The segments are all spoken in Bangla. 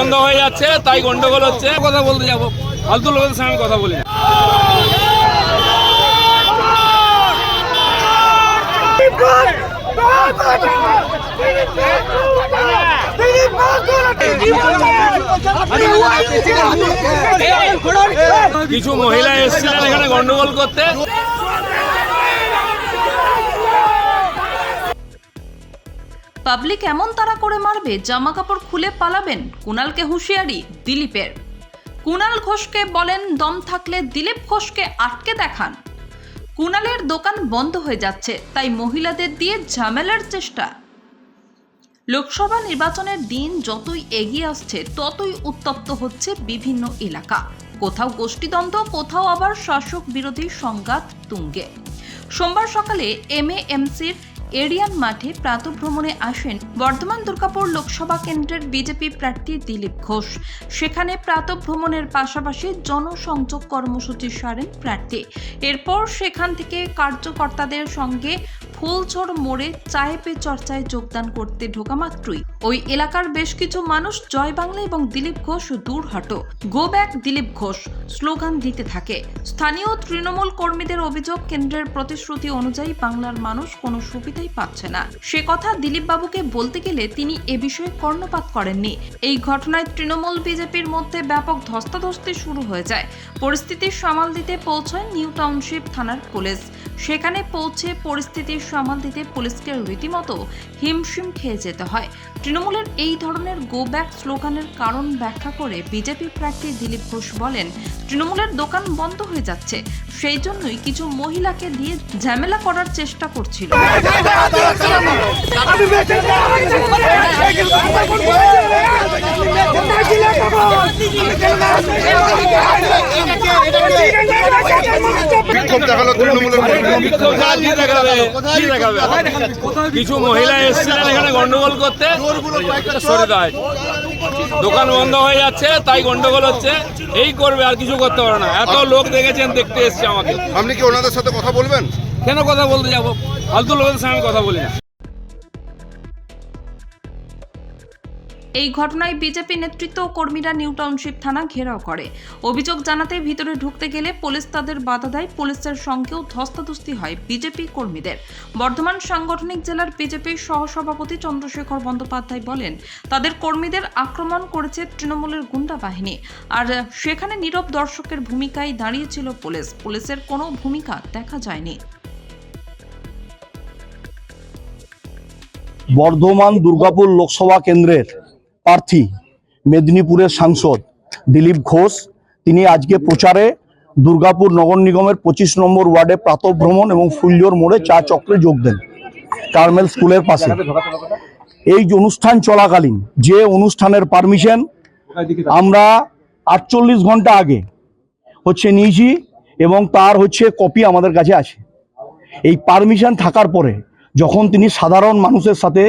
বন্ধ হয়ে যাচ্ছে, তাই গন্ডগোল হচ্ছে। কথা বলতে যাব। ফালতু লোকের সঙ্গে কথা বলি কিছু মহিলা এসেছিলেন এখানে গন্ডগোল করতে। পাবলিক এমন তারা করে মারবে জামা কাপড় খুলে পালাবেন কুণালকে হুঁশিয়ারি, দিলীপের। কুণাল ঘোষকে বলেন, দম থাকলে দিলীপ ঘোষকে আটকে দেখান। কুণালের দোকান বন্ধ হয়ে যাচ্ছে, তাই মহিলাদের দিয়ে ঝামেলার চেষ্টা। লোকসভা নির্বাচনের দিন যতই এগিয়ে আসছে, ততই উত্তপ্ত হচ্ছে বিভিন্ন এলাকা। কোথাও গোষ্ঠীদ্বন্দ্ব, কোথাও আবার শাসক বিরোধী সংঘাত তুঙ্গে। সোমবার সকালে এমএএমসির এরিয়ান মাঠে প্রাতভ্রমণে আসেন বর্ধমান দুর্গাপুর লোকসভা কেন্দ্রের বিজেপি প্রার্থী দিলীপ ঘোষ। সেখানে প্রাতভ্রমণের পাশাপাশি জনসংযোগ কর্মসূচি সারেন প্রার্থী। এরপর সেখান থেকে কার্যকর্তাদের সঙ্গে ফুলছড় মোড়ে চায়ে পে চর্চায় যোগদান করতে ঢোকা মাত্রই ওই এলাকার বেশ কিছু মানুষ জয় বাংলা এবং দিলীপ ঘোষ দূর হটো। Go back Dilip Ghosh slogan দিতে থাকে। স্থানীয় তৃণমূল কর্মীদের অভিযোগ, কেন্দ্রের প্রতিশ্রুতি অনুযায়ী বাংলার মানুষ কোনো সুবিধাই পাচ্ছে না। সে কথা দিলীপ বাবুকে বলতে গেলে তিনি এ বিষয়ে কর্ণপাত করেননি। এই ঘটনায় তৃণমূল বিজেপির মধ্যে ব্যাপক ধস্তাধস্তি শুরু হয়ে যায়। পরিস্থিতি সামাল দিতে পৌঁছায় নিউ টাউনশিপ থানার পুলিশ। সেখানে পৌঁছে পরিস্থিতি সামাল দিতে পুলিশকে রীতিমতো হিমশিম খেয়ে যেতে হয়। তৃণমূলের এই ধরনের গো ব্যাক স্লোগানের কারণ ব্যাখ্যা করে বিজেপি প্রার্থী দিলীপ ঘোষ বলেন, তৃণমূলের দোকান বন্ধ হয়ে যাচ্ছে। সেই জন্যই কিছু মহিলাকে দিয়ে ঝামেলা করার চেষ্টা করছিল। কিছু মহিলা এসেছিলেন এখানে গন্ডগোল করতে। সরে দেয় দোকান বন্ধ হয়ে যাচ্ছে তাই গন্ডগোল হচ্ছে। এই করবে আর কিছু করতে পারে না। এত লোক দেখেছেন দেখতে এসছে আমাকে। আপনি কি ওনাদের সাথে কথা বলবেন? কেন কথা বলতে যাব? ফালতু লোকের সঙ্গে কথা বলি না। এই ঘটনায় বিজেপি নেতৃত্ব ও কর্মীরা নিউ টাউনশিপ থানা ঘেরাও করে। অভিযোগ জানাতে ভিতরে ঢুকতে গেলে পুলিশ তাদের বাধা দেয়। পুলিশের সঙ্গেও ধস্তাধস্তি হয় বিজেপি কর্মীদের। বর্ধমান সাংগঠনিক জেলার বিজেপির সহসভাপতি চন্দ্রশেখর বন্দ্যোপাধ্যায় বলেন, তাদের কর্মীদের আক্রমণ করেছে তৃণমূলের গুন্ডা বাহিনী। আর সেখানে নীরব দর্শকের ভূমিকায় দাঁড়িয়েছিল পুলিশ। পুলিশের কোনো ভূমিকা দেখা যায়নি। বর্ধমান দুর্গাপুর লোকসভা কেন্দ্রের প্রার্থী মেদিনীপুরের সাংসদ দিলীপ ঘোষ। তিনি আজকে প্রচারে দুর্গাপুর নগর নিগমের পঁচিশ নম্বর ওয়ার্ডে প্রাতভ্রমণ এবং ফুলজোর মোড়ে চা চক্রে যোগ দেন। কার্মেল স্কুলের পাশে। এই অনুষ্ঠান চলাকালীন, যে অনুষ্ঠানের পারমিশন আমরা আটচল্লিশ ঘণ্টা আগে হচ্ছে নিয়েছি এবং তার হচ্ছে কপি আমাদের কাছে আছে। এই পারমিশন থাকার পরে যখন তিনি সাধারণ মানুষের সাথে,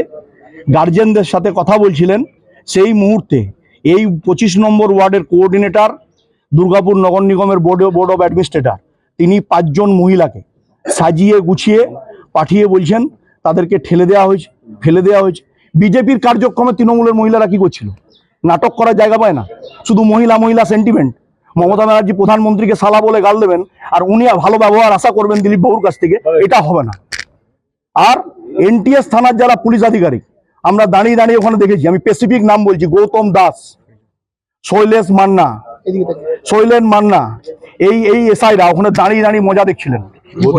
গার্জেনদের সাথে কথা বলছিলেন সেই মুহূর্তে এই পঁচিশ নম্বর ওয়ার্ডের কোঅর্ডিনেটর দুর্গাপুর নগর নিগমের বোর্ড বোর্ড অফ অ্যাডমিনিস্ট্রেটর তিনি পাঁচজন মহিলাকে সাজিয়ে গুছিয়ে পাঠিয়ে বলছেন, তাদেরকে ঠেলে দেওয়া হয়েছে, ফেলে দেওয়া হয়েছে। বিজেপির কার্যক্রমে তৃণমূলের মহিলারা কি করছিল? নাটক করার জায়গা পায় না। শুধু মহিলা মহিলা সেন্টিমেন্ট মমতা ব্যানার্জি প্রধানমন্ত্রীকে সালা বলে গাল দেবেন, আর উনি ভালো ব্যবহার আশা করবেন দিলীপ বাবুর কাছ থেকে, এটা হবে না। আর এনটিএস থানার যারা পুলিশ আধিকারিক আমরা দাঁড়িয়ে দাঁড়িয়ে ওখানে দেখেছি। আমি স্পেসিফিক নাম বলছি গৌতম দাস শৈলেশ মান্না শৈলেন মান্না এই এই এসআইরা ওখানে দাঁড়িয়ে দাঁড়িয়ে মজা দেখছিলেন।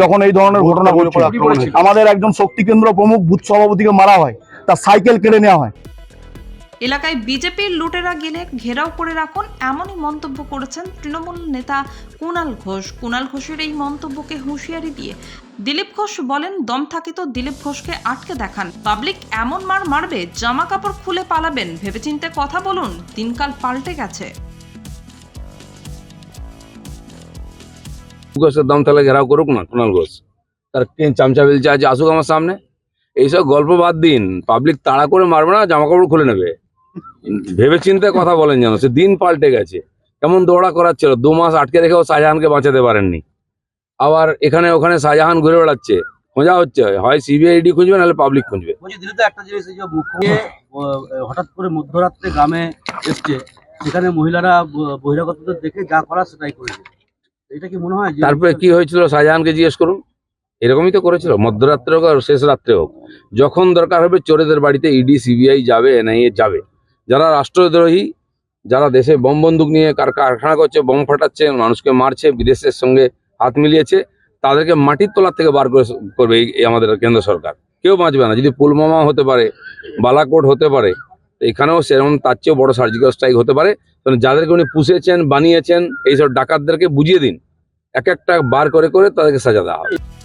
যখন এই ধরনের ঘটনা ঘটছিল। আমাদের একজন শক্তি কেন্দ্র প্রমুখ বুথ সভাপতিকে মারা হয় তার সাইকেল কেড়ে নেওয়া হয়। এলাকায় বিজেপির লুটেরা গেলে ঘেরাও করে রাখুন এমনই মন্তব্য করেছেন তৃণমূল নেতা কুণাল ঘোষ। কুণাল ঘোষের এই মন্তব্যকে হুঁশিয়ারি দিয়ে দিলীপ ঘোষ বলেন, দম থাকে তো দিলীপ ঘোষকে আটকে দেখান। পাবলিক এমন মার মারবে, জামা কাপড় খুলে পালাবেন। ভেবেচিন্তে কথা বলুন, দিনকাল পাল্টে গেছে। ঘোষের দম তাহলে ঘেরাও করুক না কুণাল ঘোষ। তার চামচা বেলচা আছে, আসুক আমার সামনে। এইসব গল্প বাদ দিন। পাবলিক তাড়া করে মারবে না, জামা কাপড় খুলে নেবে। ভেবে চিন্তে কথা বলেন যেন সে দিন পাল্টে গেছে। কেমন দৌড়া করাচ্ছিল দু মাস আটকে রেখেও শাহজাহানকে বাঁচাতে পারেননি। আবার এখানে ওখানে শাহজাহান ঘুরে বেড়াচ্ছে খোঁজা হচ্ছে হয় সিবিআই ইডি খুঁজবে নাহলে পাবলিক খুঁজবে। একটা জিনিস হঠাৎ করে মধ্যরাত্রে গ্রামে এসছে সেখানে মহিলারা বহিরাগতদের দেখে যা করা সেটাই করেছে। এটা কি মনে হয় তারপরে কি হয়েছিল শাহজাহানকে জিজ্ঞেস করুন। এরকমই তো করেছিল মধ্যরাত্রে হোক আর শেষ রাত্রে হোক। যখন দরকার হবে চোরেদের বাড়িতে ইডি সিবিআই যাবে এনআইএ যাবে। যারা রাষ্ট্রদ্রোহী, যারা দেশে বোম বন্দুক নিয়ে কার, কারখানা করছে, বোম ফাটাচ্ছে, মানুষকে মারছে, বিদেশের সঙ্গে হাত মিলিয়েছে, তাদেরকে মাটির তলার থেকে বার করে করবে এই- আমাদের কেন্দ্র সরকার। কেউ বাঁচবে না। যদি পুলমামা হতে পারে, বালাকোট হতে পারে এখানেও সেরকম তার চেয়েও বড় সার্জিক্যাল স্ট্রাইক হতে পারে। যাদেরকে উনি পুষেছেন, বানিয়েছেন, এইসব ডাকাতদেরকে বুঝিয়ে দিন। এক একটা বার করে করে তাদেরকে সাজা দেওয়া হবে।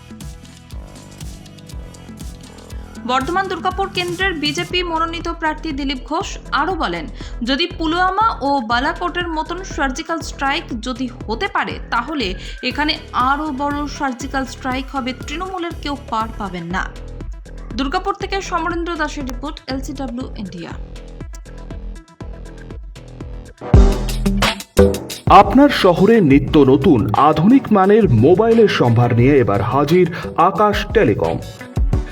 বর্ধমান দুর্গাপুর কেন্দ্রের বিজেপি মনোনীত প্রার্থী দিলীপ ঘোষ আরও বলেন, যদি পুলওয়ামা ও বালাকোটের মতন সার্জিক্যাল স্ট্রাইক যদি হতে পারে, তাহলে এখানে আরও বড় সার্জিক্যাল স্ট্রাইক হবে তৃণমূলের কেউ পার পাবেন না। দুর্গাপুর থেকে সমরেন্দ্র দাসের রিপোর্ট, এলসিডব্লিউ ইন্ডিয়া। আপনার শহরে নিত্য নতুন আধুনিক মানের মোবাইলের সম্ভার নিয়ে এবার হাজির আকাশ টেলিকম।